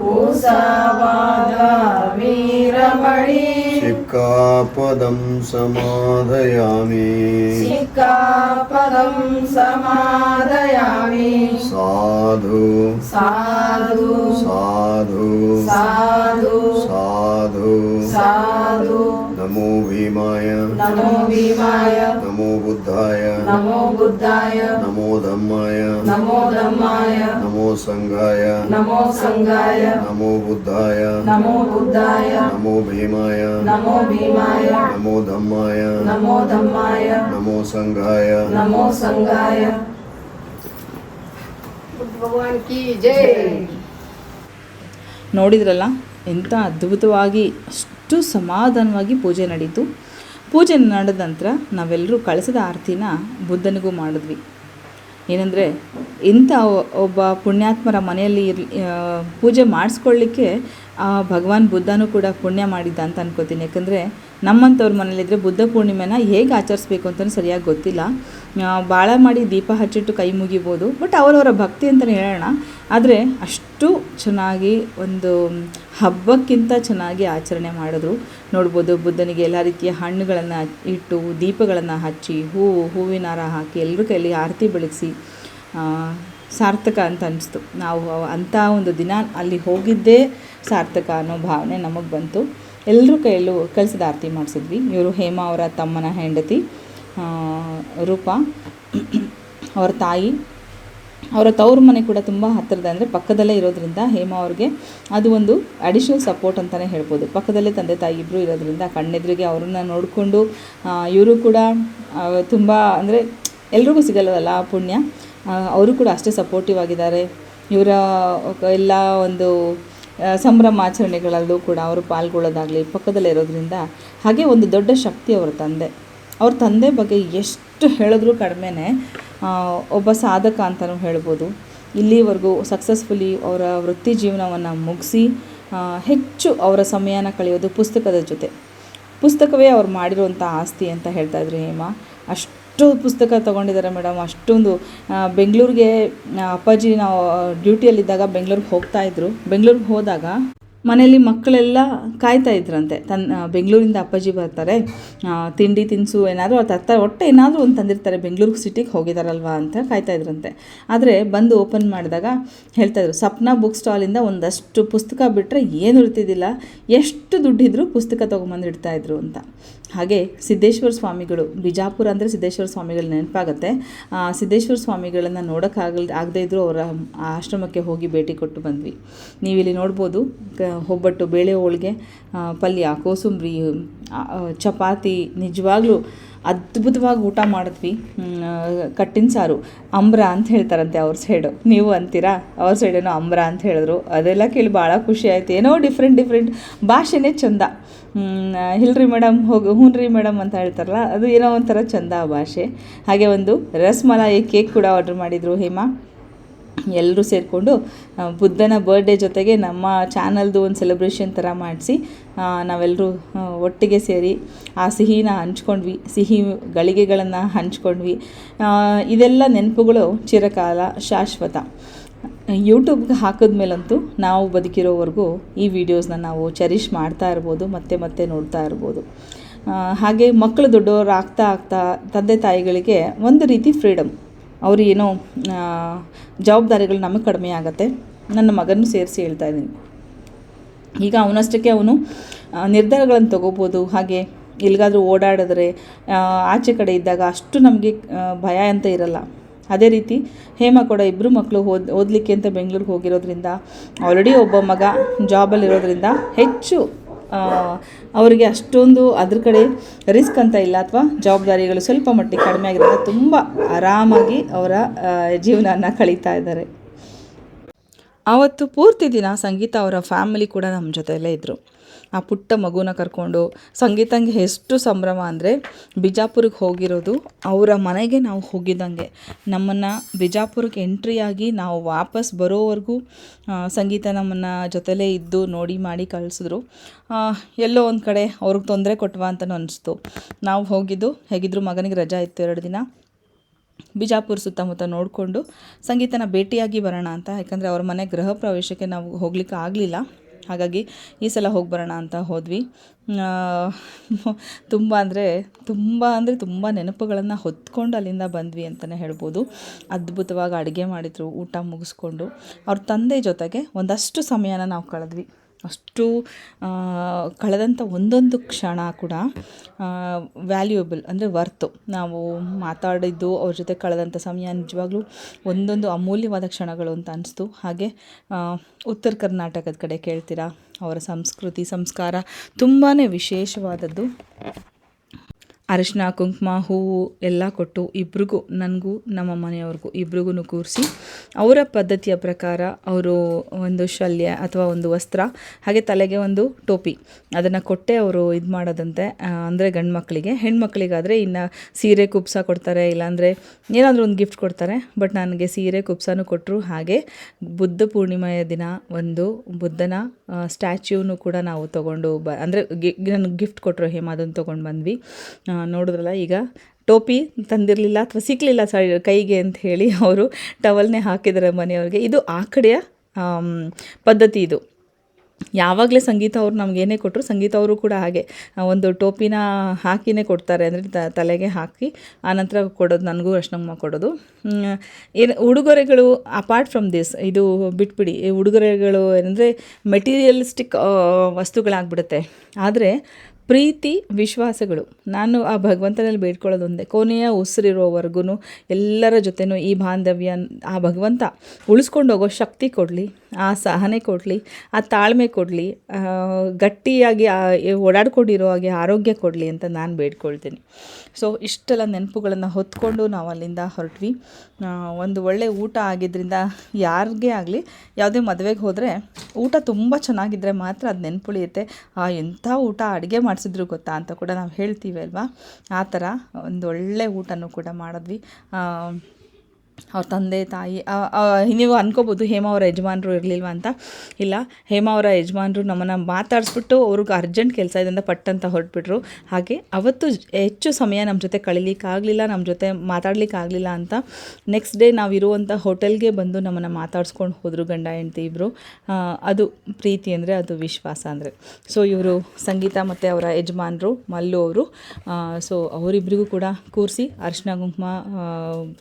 మూసావాదా వీరమణి शिक्कापदं समाधयामि शिक्कापदं समादयामि साधु साधु साधु साधु साधु साधु नमो भीमाय नमो भीमाय नमो बुद्धाय नमो बुद्धाय नमो धम्माय नमो धम्माय नमो संघाय नमो संगाय नमो बुद्धाय नमो बुद्धाय नमो भीमाय नमो भीमाय नमो धम्माय नमो धम्माय नमो संघाय नमो संगाय भगवान की जय ನೋಡಿದ್ರಲ್ಲ ಎಂಥ ಅದ್ಭುತವಾಗಿ, ಅಷ್ಟು ಸಮಾಧಾನವಾಗಿ ಪೂಜೆ ನಡೀತು. ಪೂಜೆ ನಡೆದ ನಂತರ ನಾವೆಲ್ಲರೂ ಕಳಸದ ಆರತಿನ ಬುದ್ಧನಿಗೂ ಮಾಡಿದ್ವಿ. ಏನಂದರೆ, ಇಂಥ ಒಬ್ಬ ಪುಣ್ಯಾತ್ಮರ ಮನೆಯಲ್ಲಿ ಇರ್ ಪೂಜೆ ಮಾಡಿಸ್ಕೊಳ್ಳಿಕ್ಕೆ ಭಗವಾನ್ ಬುದ್ಧನೂ ಕೂಡ ಪುಣ್ಯ ಮಾಡಿದ್ದ ಅಂತ ಅನ್ಕೋತೀನಿ. ಯಾಕಂದರೆ ನಮ್ಮಂಥವ್ರ ಮನೇಲಿದ್ದರೆ ಬುದ್ಧ ಪೂರ್ಣಿಮೆನ ಹೇಗೆ ಆಚರಿಸ್ಬೇಕು ಅಂತಲೂ ಸರಿಯಾಗಿ ಗೊತ್ತಿಲ್ಲ. ಭಾಳ ಮಾಡಿ ದೀಪ ಹಚ್ಚಿಟ್ಟು ಕೈ ಮುಗಿಬೋದು. ಬಟ್ ಅವರವರ ಭಕ್ತಿ ಅಂತಲೇ ಹೇಳೋಣ. ಆದರೆ ಅಷ್ಟು ಚೆನ್ನಾಗಿ ಒಂದು ಹಬ್ಬಕ್ಕಿಂತ ಚೆನ್ನಾಗಿ ಆಚರಣೆ ಮಾಡಿದ್ರು. ನೋಡ್ಬೋದು ಬುದ್ಧನಿಗೆ ಎಲ್ಲ ರೀತಿಯ ಹಣ್ಣುಗಳನ್ನು ಇಟ್ಟು ದೀಪಗಳನ್ನು ಹಚ್ಚಿ ಹೂವು ಹೂವಿನ ಹಾರ ಹಾಕಿ ಎಲ್ಲರ ಕೈಯಲ್ಲಿ ಆರತಿ ಬೆಳಗಿಸಿ ಸಾರ್ಥಕ ಅಂತ ಅನಿಸ್ತು. ನಾವು ಅಂಥ ಒಂದು ದಿನ ಅಲ್ಲಿ ಹೋಗಿದ್ದೇ ಸಾರ್ಥಕ ಅನ್ನೋ ಭಾವನೆ ನಮಗೆ ಬಂತು. ಎಲ್ಲರೂ ಕೈಯಲ್ಲೂ ಕಲಸದ ಆರತಿ ಮಾಡಿಸಿದ್ವಿ. ಇವರು ಹೇಮಾ ಅವರ ತಮ್ಮನ ಹೆಂಡತಿ ರೂಪ, ಅವರ ತಾಯಿ. ಅವರ ತವ್ರ ಮನೆ ಕೂಡ ತುಂಬ ಹತ್ತಿರದ ಅಂದರೆ ಪಕ್ಕದಲ್ಲೇ ಇರೋದ್ರಿಂದ ಹೇಮಾ ಅವ್ರಿಗೆ ಅದು ಒಂದು ಅಡಿಷನಲ್ ಸಪೋರ್ಟ್ ಅಂತಲೇ ಹೇಳ್ಬೋದು. ಪಕ್ಕದಲ್ಲೇ ತಂದೆ ತಾಯಿ ಇಬ್ಬರು ಇರೋದ್ರಿಂದ ಕಣ್ಣೆದುರಿಗೆ ಅವ್ರನ್ನ ನೋಡಿಕೊಂಡು ಇವರು ಕೂಡ ತುಂಬ ಅಂದರೆ ಎಲ್ರಿಗೂ ಸಿಗಲ್ಲವಲ್ಲ ಪುಣ್ಯ. ಅವರು ಕೂಡ ಅಷ್ಟೇ ಸಪೋರ್ಟಿವ್ ಆಗಿದ್ದಾರೆ. ಇವರ, ಎಲ್ಲ ಒಂದು ಸಂಭ್ರಮ ಸಂಭ್ರಮಾಚರಣೆಗಳಲ್ಲೂ ಕೂಡ ಅವರು ಪಾಲ್ಗೊಳ್ಳೋದಾಗಲಿ, ಪಕ್ಕದಲ್ಲೇ ಇರೋದ್ರಿಂದ ಹಾಗೆ ಒಂದು ದೊಡ್ಡ ಶಕ್ತಿ ಅವರ ತಂದೆ. ಅವ್ರ ತಂದೆ ಬಗ್ಗೆ ಎಷ್ಟು ಹೇಳಿದ್ರೂ ಕಡಿಮೆನೇ ಒಬ್ಬ ಸಾಧಕ ಅಂತಲೂ ಹೇಳ್ಬೋದು. ಇಲ್ಲಿವರೆಗೂ ಸಕ್ಸಸ್ಫುಲಿ ಅವರ ವೃತ್ತಿ ಜೀವನವನ್ನು ಮುಗಿಸಿ ಹೆಚ್ಚು ಅವರ ಸಮಯನ ಕಳೆಯೋದು ಪುಸ್ತಕದ ಜೊತೆ. ಪುಸ್ತಕವೇ ಅವ್ರು ಮಾಡಿರುವಂಥ ಆಸ್ತಿ ಅಂತ ಹೇಳ್ತಾ ಇದ್ರು ಹೇಮ. ಅಷ್ಟು ಪುಸ್ತಕ ತೊಗೊಂಡಿದ್ದಾರೆ ಮೇಡಮ್. ಅಷ್ಟೊಂದು ಬೆಂಗಳೂರಿಗೆ ಅಪ್ಪಾಜಿ ನಾವು ಡ್ಯೂಟಿಯಲ್ಲಿದ್ದಾಗ ಬೆಂಗಳೂರಿಗೆ ಹೋಗ್ತಾ ಇದ್ರು. ಬೆಂಗಳೂರಿಗೆ ಹೋದಾಗ ಮನೆಯಲ್ಲಿ ಮಕ್ಕಳೆಲ್ಲ ಕಾಯ್ತಾ ಇದ್ರಂತೆ. ತನ್ನ ಬೆಂಗಳೂರಿಂದ ಅಪ್ಪಾಜಿ ಬರ್ತಾರೆ. ತಿಂಡಿ ತಿನಿಸು, ಏನಾದರೂ ಅವ್ರು ತರ್ತಾರೆ. ಒಟ್ಟು ಏನಾದರೂ ಒಂದು ತಂದಿರ್ತಾರೆ. ಬೆಂಗಳೂರು ಸಿಟಿಗೆ ಹೋಗಿದಾರಲ್ವಾ ಅಂತ ಕಾಯ್ತಾ ಇದ್ರಂತೆ. ಆದರೆ ಬಂದು ಓಪನ್ ಮಾಡಿದಾಗ ಹೇಳ್ತಾಯಿದ್ರು ಸಪ್ನಾ ಬುಕ್ ಸ್ಟಾಲಿಂದ ಒಂದಷ್ಟು ಪುಸ್ತಕ ಬಿಟ್ಟರೆ ಏನು ಇರ್ತಿದ್ದಿಲ್ಲ ಎಷ್ಟು ದುಡ್ಡಿದ್ರು ಪುಸ್ತಕ ತೊಗೊಂಬಂದು ಇಡ್ತಾಯಿದ್ರು ಅಂತ. ಹಾಗೆ ಸಿದ್ದೇಶ್ವರ ಸ್ವಾಮಿಗಳು, ಬಿಜಾಪುರ ಅಂದರೆ ಸಿದ್ದೇಶ್ವರ ಸ್ವಾಮಿಗಳು ನೆನಪಾಗುತ್ತೆ. ಸಿದ್ದೇಶ್ವರ ಸ್ವಾಮಿಗಳನ್ನು ನೋಡೋಕ್ಕಾಗಲ್ ಆಗದೇ ಇದ್ದರೂ ಅವರ ಆಶ್ರಮಕ್ಕೆ ಹೋಗಿ ಭೇಟಿ ಕೊಟ್ಟು ಬಂದ್ವಿ. ನೀವಿಲ್ಲಿ ನೋಡ್ಬೋದು ಒಬ್ಬಟ್ಟು ಬೇಳೆ ಹೋಳಿಗೆ ಪಲ್ಯ, ಕೋಸಂಬರಿ ಚಪಾತಿ, ನಿಜವಾಗ್ಲೂ ಅದ್ಭುತವಾಗಿ ಊಟ ಮಾಡಿದ್ವಿ. ಕಟ್ಟಿನ ಸಾರು. ಅಂಬ್ರ ಅಂತ ಹೇಳ್ತಾರಂತೆ ಅವ್ರ ಸೈಡು ನೀವು ಅಂತೀರಾ? ಅವ್ರ ಸೈಡೇನೋ ಅಂಬ್ರ ಅಂತ ಹೇಳಿದ್ರು. ಅದೆಲ್ಲ ಕೇಳಿ ಭಾಳ ಖುಷಿ ಆಯ್ತು. ಏನೋ ಡಿಫ್ರೆಂಟ್ ಡಿಫ್ರೆಂಟ್ ಭಾಷೆನೇ ಚಂದ. ಇಲ್ರಿ ಮೇಡಮ್ ಹೋಗಿ ಹ್ಞೂ ರೀ ಮೇಡಮ್ ಅಂತ ಹೇಳ್ತಾರಲ್ಲ, ಅದು ಏನೋ ಒಂಥರ ಚಂದ ಭಾಷೆ. ಹಾಗೆ ಒಂದು ರಸ್ಮಲಾಯಿ ಕೇಕ್ ಕೂಡ ಆರ್ಡ್ರ್ ಮಾಡಿದರು ಹೇಮಾ. ಎಲ್ಲರೂ ಸೇರಿಕೊಂಡು ಬುದ್ಧನ ಬರ್ಡೇ ಜೊತೆಗೆ ನಮ್ಮ ಚಾನಲ್ದು ಒಂದು ಸೆಲೆಬ್ರೇಷನ್ ಥರ ಮಾಡಿಸಿ ನಾವೆಲ್ಲರೂ ಒಟ್ಟಿಗೆ ಸೇರಿ ಆ ಸಿಹಿನ ಹಂಚ್ಕೊಂಡ್ವಿ, ಸಿಹಿ ಗಳಿಗೆಗಳನ್ನು ಹಂಚ್ಕೊಂಡ್ವಿ. ಇದೆಲ್ಲ ನೆನಪುಗಳು ಚಿರಕಾಲ, ಶಾಶ್ವತ. ಯೂಟ್ಯೂಬ್ಗೆ ಹಾಕಿದ್ಮೇಲಂತೂ ನಾವು ಬದುಕಿರೋವರೆಗೂ ಈ ವಿಡಿಯೋಸ್ನ ನಾವು ಚೆರಿಷ್ ಮಾಡ್ತಾ ಇರ್ಬೋದು, ಮತ್ತೆ ಮತ್ತೆ ನೋಡ್ತಾ ಇರ್ಬೋದು. ಹಾಗೆ ಮಕ್ಕಳು ದೊಡ್ಡವರು ಆಗ್ತಾ ಆಗ್ತಾ, ತಂದೆ ತಾಯಿಗಳಿಗೆ ಒಂದು ರೀತಿ ಫ್ರೀಡಮ್ ಅವರು ಏನೋ ಜವಾಬ್ದಾರಿಗಳು ನಮಗೆ ಕಡಿಮೆ ಆಗುತ್ತೆ. ನನ್ನ ಮಗನೂ ಸೇರಿಸಿ ಹೇಳ್ತಾ ಇದ್ದೀನಿ. ಈಗ ಅವನಷ್ಟಕ್ಕೆ ಅವನು ನಿರ್ಧಾರಗಳನ್ನು ತಗೋಬೋದು. ಹಾಗೆ ಎಲ್ಲಿಗಾದರೂ ಓಡಾಡಿದ್ರೆ ಆಚೆ ಕಡೆ ಇದ್ದಾಗ ಅಷ್ಟು ನಮಗೆ ಭಯ ಅಂತ ಇರಲ್ಲ. ಅದೇ ರೀತಿ ಹೇಮ ಕೂಡ ಇಬ್ಬರು ಮಕ್ಕಳು ಓದ್, ಓದಲಿಕ್ಕೆ ಅಂತ ಬೆಂಗಳೂರಿಗೆ ಹೋಗಿರೋದ್ರಿಂದ ಆಲ್ರೆಡಿ ಒಬ್ಬ ಮಗ ಜಾಬಲ್ಲಿರೋದ್ರಿಂದ ಹೆಚ್ಚು ಅವರಿಗೆ ಅಷ್ಟೊಂದು ಅದ್ರ ಕಡೆ ರಿಸ್ಕ್ ಅಂತ ಇಲ್ಲ ಅಥವಾ ಜವಾಬ್ದಾರಿಗಳು ಸ್ವಲ್ಪ ಮಟ್ಟಿಗೆ ಕಡಿಮೆ ಆಗಿರೋದ್ರಿಂದ ತುಂಬ ಆರಾಮಾಗಿ ಅವರ ಜೀವನನ ಕಳೀತಾ ಇದ್ದಾರೆ. ಆವತ್ತು ಪೂರ್ತಿ ದಿನ ಸಂಗೀತ ಅವರ ಫ್ಯಾಮಿಲಿ ಕೂಡ ನಮ್ಮ ಜೊತೆಯಲ್ಲೇ ಇದ್ದರು ಆ ಪುಟ್ಟ ಮಗುನ ಕರ್ಕೊಂಡು ಸಂಗೀತಂಗೆ ಎಷ್ಟು ಸಂಭ್ರಮ ಅಂದರೆ ಬಿಜಾಪುರಕ್ಕೆ ಹೋಗಿರೋದು ಅವರ ಮನೆಗೆ ನಾವು ಹೋಗಿದ್ದಂಗೆ. ನಮ್ಮನ್ನು ಬಿಜಾಪುರಕ್ಕೆ ಎಂಟ್ರಿಯಾಗಿ ನಾವು ವಾಪಸ್ ಬರೋವರೆಗೂ ಸಂಗೀತ ನಮ್ಮನ್ನು ಜೊತೆಲೇ ಇದ್ದು ನೋಡಿ ಮಾಡಿ ಕಳಿಸಿದ್ರು. ಎಲ್ಲೋ ಒಂದು ಕಡೆ ಅವ್ರಿಗೆ ತೊಂದರೆ ಕೊಟ್ವಾ ಅಂತಲೂ ಅನಿಸ್ತು. ನಾವು ಹೋಗಿದ್ದು, ಹೇಗಿದ್ರು ಮಗನಿಗೆ ರಜಾ ಇತ್ತು ಎರಡು ದಿನ. ಬಿಜಾಪುರ ಸುತ್ತಮುತ್ತ ನೋಡಿಕೊಂಡು ಸಂಗೀತನ ಭೇಟಿಯಾಗಿ ಬರೋಣ ಅಂತ. ಯಾಕಂದರೆ ಅವ್ರ ಮನೆ ಗೃಹ ಪ್ರವೇಶಕ್ಕೆ ನಾವು ಹೋಗ್ಲಿಕ್ಕೆ ಆಗಲಿಲ್ಲ. ಹಾಗಾಗಿ ಈ ಸಲ ಹೋಗಿ ಬರೋಣ ಅಂತ ಹೋದ್ವಿ. ತುಂಬ ಅಂದರೆ ತುಂಬ ಅಂದರೆ ತುಂಬ ನೆನಪುಗಳನ್ನು ಹೊತ್ಕೊಂಡು ಅಲ್ಲಿಂದ ಬಂದ್ವಿ ಅಂತಲೇ ಹೇಳ್ಬೋದು. ಅದ್ಭುತವಾಗಿ ಅಡುಗೆ ಮಾಡಿದರು, ಊಟ ಮುಗಿಸ್ಕೊಂಡು. ಅವ್ರ ತಂದೆ ಜೊತೆಗೆ ಒಂದಷ್ಟು ಸಮಯನ ನಾವು ಕಳೆದ್ವಿ. ಅಷ್ಟು ಕಳೆದಂಥ ಒಂದೊಂದು ಕ್ಷಣ ಕೂಡ ವ್ಯಾಲ್ಯೂಯಬಲ್ ಅಂದರೆ ವರ್ತು ನಾವು ಮಾತಾಡಿದ್ದು, ಅವ್ರ ಜೊತೆ ಕಳೆದಂಥ ಸಮಯ ನಿಜವಾಗ್ಲೂ ಒಂದೊಂದು ಅಮೂಲ್ಯವಾದ ಕ್ಷಣಗಳು ಅಂತ ಅನಿಸ್ತು. ಹಾಗೆ ಉತ್ತರ ಕರ್ನಾಟಕದ ಕಡೆ ಕೇಳ್ತೀರಾ? ಅವರ ಸಂಸ್ಕೃತಿ, ಸಂಸ್ಕಾರ ತುಂಬಾ ವಿಶೇಷವಾದದ್ದು. ಅರಿಶಿನ ಕುಂಕುಮ, ಹೂವು ಎಲ್ಲ ಕೊಟ್ಟು ಇಬ್ರಿಗೂ, ನನಗೂ, ನಮ್ಮ ಮನೆಯವ್ರಿಗೂ ಇಬ್ರಿಗೂ ಕೂರಿಸಿ ಅವರ ಪದ್ಧತಿಯ ಪ್ರಕಾರ ಅವರು ಒಂದು ಶಲ್ಯ ಅಥವಾ ಒಂದು ವಸ್ತ್ರ, ಹಾಗೆ ತಲೆಗೆ ಒಂದು ಟೋಪಿ ಅದನ್ನು ಕೊಟ್ಟೆ ಅವರು ಇದು ಮಾಡೋದಂತೆ ಅಂದರೆ ಗಂಡು ಮಕ್ಕಳಿಗೆ ಹೆಣ್ಮಕ್ಳಿಗಾದರೆ ಇನ್ನು ಸೀರೆ, ಕುಪ್ಸ ಕೊಡ್ತಾರೆ, ಇಲ್ಲಾಂದರೆ ಏನಾದರೂ ಒಂದು ಗಿಫ್ಟ್ ಕೊಡ್ತಾರೆ. ಬಟ್ ನನಗೆ ಸೀರೆ, ಕುಪ್ಸನೂ ಕೊಟ್ಟರು ಹಾಗೆ ಬುದ್ಧ ಪೂರ್ಣಿಮೆಯ ದಿನ ಒಂದು ಬುದ್ಧನ ಸ್ಟ್ಯಾಚ್ಯೂನು ಕೂಡ ನಾವು ತೊಗೊಂಡು ಬ, ಅಂದರೆ ಗಿ, ನನಗೆ ಗಿಫ್ಟ್ ಕೊಟ್ಟರು ಹೇಮ, ಅದನ್ನು ತೊಗೊಂಡು ಬಂದ್ವಿ. ನೋಡಿದ್ರಲ್ಲ, ಈಗ ಟೋಪಿ ತಂದಿರಲಿಲ್ಲ ಅಥವಾ ಸಿಕ್ಕಲಿಲ್ಲ ಸ ಕೈಗೆ ಅಂತ ಹೇಳಿ ಅವರು ಟವಲ್ನೇ ಹಾಕಿದ್ದಾರೆ ಮನೆಯವ್ರಿಗೆ. ಇದು ಆ ಕಡೆಯ ಪದ್ಧತಿ ಇದು. ಯಾವಾಗಲೇ ಸಂಗೀತ ಅವರು ನಮಗೇನೇ ಕೊಟ್ಟರು ಸಂಗೀತ ಅವರು ಕೂಡ ಹಾಗೆ ಒಂದು ಟೋಪಿನ ಹಾಕಿನೇ ಕೊಡ್ತಾರೆ ಅಂದರೆ ತ, ತಲೆಗೆ ಹಾಕಿ, ಆನಂತರ ಕೊಡೋದು, ನನಗೂ ಅಷ್ಟಮ್ಮ ಕೊಡೋದು. ಏನು, ಉಡುಗೊರೆಗಳು ಅಪಾರ್ಟ್ ಫ್ರಮ್ ದಿಸ್ ಇದು ಬಿಟ್ಬಿಡಿ. ಉಡುಗೊರೆಗಳು ಏನಂದರೆ ಮೆಟೀರಿಯಲಿಸ್ಟಿಕ್ ವಸ್ತುಗಳಾಗ್ಬಿಡುತ್ತೆ. ಆದರೆ ಪ್ರೀತಿ, ವಿಶ್ವಾಸಗಳು. ನಾನು ಆ ಭಗವಂತನಲ್ಲಿ ಬೇಡ್ಕೊಳ್ಳೋದೊಂದೇ ಕೊನೆಯ ಉಸಿರಿರೋವರೆಗೂ ಎಲ್ಲರ ಜೊತೆನೂ ಈ ಬಾಂಧವ್ಯ, ಆ ಭಗವಂತ ಉಳಿಸ್ಕೊಂಡು ಹೋಗೋ ಶಕ್ತಿ ಕೊಡಲಿ, ಆ ಸಹನೆ ಕೊಡಲಿ, ಆ ತಾಳ್ಮೆ ಕೊಡಲಿ ಗಟ್ಟಿಯಾಗಿ ಓಡಾಡ್ಕೊಂಡಿರೋ ಹಾಗೆ ಆರೋಗ್ಯ ಕೊಡಲಿ ಅಂತ ನಾನು ಬೇಡ್ಕೊಳ್ತೀನಿ. ಸೊ, ಇಷ್ಟೆಲ್ಲ ನೆನಪುಗಳನ್ನು ಹೊತ್ಕೊಂಡು ನಾವು ಅಲ್ಲಿಂದ ಹೊರಟ್ವಿ. ಒಂದು ಒಳ್ಳೆ ಊಟ ಆಗಿದ್ದರಿಂದ ಯಾರಿಗೆ ಆಗಲಿ, ಯಾವುದೇ ಮದುವೆಗೆ ಹೋದರೆ ಊಟ ತುಂಬ ಚೆನ್ನಾಗಿದ್ದರೆ ಮಾತ್ರ ಅದು ಆ, ಎಂಥ ಊಟ ಅಡುಗೆ ಮಾಡಿಸಿದ್ರು ಗೊತ್ತಾ ಅಂತ ಕೂಡ ನಾವು ಹೇಳ್ತೀವಿ ಅಲ್ವಾ? ಆ ಥರ ಒಂದು ಒಳ್ಳೆಯ ಊಟನೂ ಕೂಡ ಮಾಡಿದ್ವಿ. ಅವ್ರ ತಂದೆ, ತಾಯಿ ನೀವು ಅನ್ಕೋಬೋದು ಹೇಮ ಅವರ ಯಜಮಾನರು ಇರಲಿಲ್ವ ಅಂತ. ಇಲ್ಲ, ಹೇಮ ಅವರ ಯಜಮಾನರು ನಮ್ಮನ್ನು ಮಾತಾಡಿಸ್ಬಿಟ್ಟು ಅವ್ರಿಗೆ ಅರ್ಜೆಂಟ್ ಕೆಲಸ ಇದರಿಂದ ಪಟ್ಟಂತ ಹೊರಟ್ಬಿಟ್ರು. ಹಾಗೆ ಅವತ್ತು ಹೆಚ್ಚು ಸಮಯ ನಮ್ಮ ಜೊತೆ ಕಳೀಲಿಕ್ಕಾಗಲಿಲ್ಲ ನಮ್ಮ ಜೊತೆ ಮಾತಾಡಲಿಕ್ಕಾಗಲಿಲ್ಲ ಅಂತ. ನೆಕ್ಸ್ಟ್ ಡೇ ನಾವು ಇರುವಂಥ ಹೋಟೆಲ್ಗೆ ಬಂದು ನಮ್ಮನ್ನು ಮಾತಾಡ್ಸ್ಕೊಂಡು ಹೋದರು ಗಂಡ, ಹೆಂಡತಿ ಇಬ್ಬರು ಅದು ಪ್ರೀತಿ ಅಂದರೆ ಅದು ವಿಶ್ವಾಸ ಅಂದರೆ. ಸೊ ಇವರು ಸಂಗೀತ ಮತ್ತು ಅವರ ಯಜಮಾನರು ಮಲ್ಲು ಅವರು. ಸೊ ಅವರಿಬ್ಬರಿಗೂ ಕೂಡ ಕೂರಿಸಿ ಅರಿಶಿನ, ಕುಂಕುಮ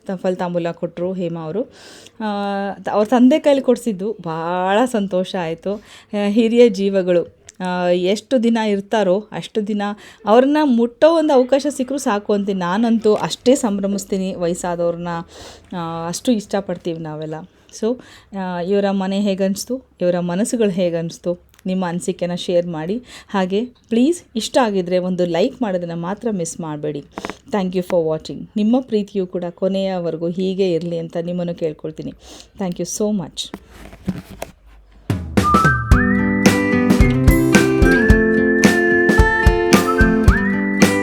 ತಫಲ್ ಫಲ ತಾಂಬೂಲ ಕೊಟ್ಟರು ಹೇಮಾ ಅವರು. ಅವ್ರ ತಂದೆ ಕೈಲಿ ಕೊಡಿಸಿದ್ದು ಭಾಳ ಸಂತೋಷ ಆಯಿತು. ಹಿರಿಯ ಜೀವಗಳು ಎಷ್ಟು ದಿನ ಇರ್ತಾರೋ ಅಷ್ಟು ದಿನ ಅವ್ರನ್ನ ಮುಟ್ಟೋ ಒಂದು ಅವಕಾಶ ಸಿಕ್ಕರೂ ಸಾಕು ಅಂತೀನಿ. ನಾನಂತೂ ಅಷ್ಟೇ ಸಂಭ್ರಮಿಸ್ತೀನಿ ವಯಸ್ಸಾದವ್ರನ್ನ. ಅಷ್ಟು ಇಷ್ಟಪಡ್ತೀವಿ ನಾವೆಲ್ಲ. ಸೊ ಇವರ ಮನೆ ಹೇಗನ್ನಿಸ್ತು ಇವರ ಮನಸ್ಸುಗಳು ಹೇಗನ್ನಿಸ್ತು ನಿಮ್ಮ ಅನಿಸಿಕೆನ ಶೇರ್ ಮಾಡಿ. ಹಾಗೆ ಪ್ಲೀಸ್ ಇಷ್ಟ ಆಗಿದ್ದರೆ ಒಂದು ಲೈಕ್ ಮಾಡೋದನ್ನು ಮಾತ್ರ ಮಿಸ್ ಮಾಡಬೇಡಿ. ಥ್ಯಾಂಕ್ ಯು ಫಾರ್ ವಾಚಿಂಗ್ ನಿಮ್ಮ ಪ್ರೀತಿಯು ಕೂಡ ಕೊನೆಯವರೆಗೂ ಹೀಗೆ ಇರಲಿ ಅಂತ ನಿಮ್ಮನ್ನು ಕೇಳ್ಕೊಳ್ತೀನಿ. Thank you so much